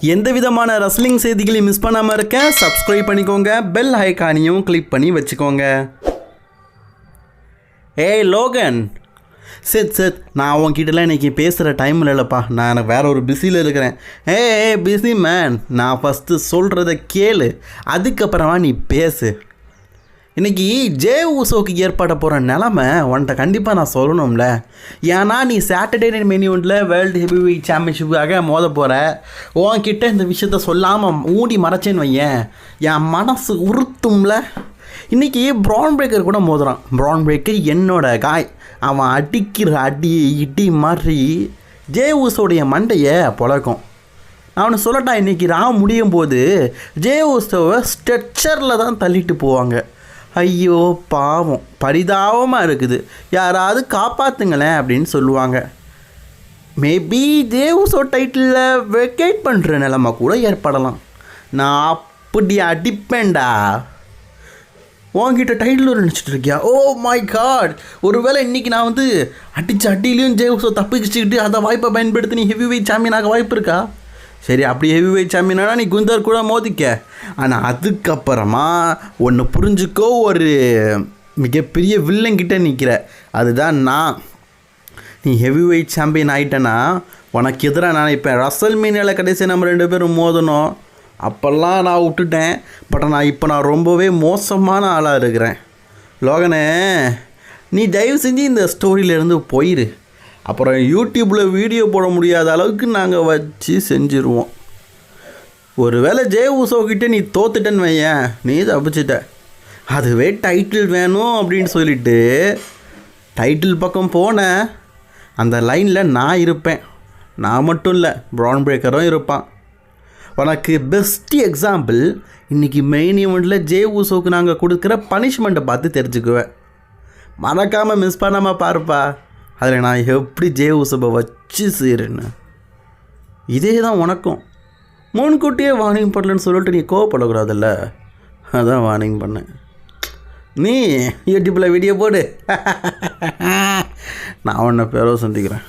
எந்த விதமான ரஸ்லிங் செய்திகளையும் மிஸ் பண்ணாமல் இருக்க சப்ஸ்கிரைப் பண்ணிக்கோங்க. பெல் ஐக்கானையும் கிளிக் பண்ணி வச்சுக்கோங்க. ஏய் லோகன். சரி சரி நான் உன்கிட்டலாம் இன்னைக்கு பேசுகிற டைம் இல்லைப்பா. நான் எனக்கு வேற ஒரு பிஸியில் இருக்கிறேன். ஏ ஏ பிஸி மேன் நான் ஃபஸ்ட்டு சொல்கிறத கேளு. அதுக்கப்புறமா நீ பேசு. இன்னைக்கு ஜே ஊசோக்கு ஏற்பாட போகிற நிலமை உன்கிட்ட கண்டிப்பாக நான் சொல்லணும்ல. ஏன்னா நீ சாட்டர்டே நைட் மெனியூனில் வேர்ல்டு ஹெவி வெயிட் சாம்பியன்ஷிப்புக்காக மோத போகிற உன்கிட்ட இந்த விஷயத்த சொல்லாமல் மூடி மறைச்சேன்னு வையேன். என் மனசு உறுத்தும்ல. இன்றைக்கி ப்ரான் பிரேக்கர் கூட மோதுறான். ப்ரான் பிரேக்கர் என்னோட காய் அவன் அடிக்கிற அடி இடி மாதிரி ஜே ஊசோடைய மண்டையை பொழக்கும் அவனை சொல்லட்டான் இன்றைக்கி ராம் முடியும் போது ஜே ஊசோவை ஸ்ட்ரெச்சரில் தான் தள்ளிட்டு போவாங்க. ஐயோ பாவம். பரிதாபமாக இருக்குது. யாராவது காப்பாற்றுங்களேன் அப்படின்னு சொல்லுவாங்க. மேபி தேவுசோ டைட்டிலில் வெக்கேட் பண்ணுற நிலமை கூட ஏற்படலாம். நான் அப்படி அடிப்பேன்டா. உன்கிட்ட டைட்டில் நினச்சிட்டு இருக்கியா? ஓ மை காட் ஒருவேளை இன்னைக்கு நான் வந்து அடிச்சு அடியிலையும் ஜேவ்ஸோ தப்பிச்சுக்கிட்டு அந்த வாய்ப்பை பயன்படுத்தி நீ ஹெவி வெயிட் சாம்பியனாக வாய்ப்பு இருக்கா? சரி அப்படி ஹெவி வெயிட் சாம்பியனா நீ குந்தர் கூட மோதிக்க. ஆனால் அதுக்கப்புறமா ஒன்று புரிஞ்சுக்கோ ஒரு மிகப்பெரிய வில்லங்கிட்ட நிற்கிற அதுதான் நான். நீ ஹெவி வெயிட் சாம்பியன் ஆகிட்டேன்னா உனக்கு எதிராக நான் இப்போ ரசல் மீனில் கடைசி நம்ம ரெண்டு பேரும் மோதணும். அப்போல்லாம் நான் விட்டுட்டேன். பட் நான் இப்போ நான் ரொம்பவே மோசமான ஆளாக இருக்கிறேன். லோகனே நீ தயவு செஞ்சு இந்த ஸ்டோரியிலேருந்து போயிரு. அப்புறம் யூடியூப்பில் வீடியோ போட முடியாத அளவுக்கு நாங்கள் வச்சு செஞ்சுருவோம். ஒருவேளை ஜெய ஊசோக்கிட்ட நீ தோத்துட்டேன்னு வையேன் நீ தப்பிச்சிட்ட. அதுவே டைட்டில் வேணும் அப்படின்னு சொல்லிட்டு டைட்டில் பக்கம் போனேன். அந்த லைனில் நான் இருப்பேன். நான் மட்டும் இல்லை ப்ரௌன் பிரேக்கரும் இருப்பான். உனக்கு பெஸ்ட் எக்ஸாம்பிள் இன்றைக்கி மெயின் ஈவெண்ட்டில் ஜே ஊசோக்கு நாங்கள் கொடுக்குற பனிஷ்மெண்ட்டை பார்த்து தெரிஞ்சுக்குவேன். மறக்காமல் மிஸ் பண்ணாமல் பாருப்பா. அதில் நான் எப்படி ஜே வச்சு செய்கிறேன்னு இதே தான் உனக்கும். முன்கூட்டியே வார்னிங் பண்ணலன்னு சொல்லிட்டு நீ கோவப்படக்கூடாதுல்ல? அதான் வார்னிங் பண்ணேன். நீ யூடியூப்பில் வீடியோ போடு. நான் உன்னை பேரோ சந்திக்கிறேன்.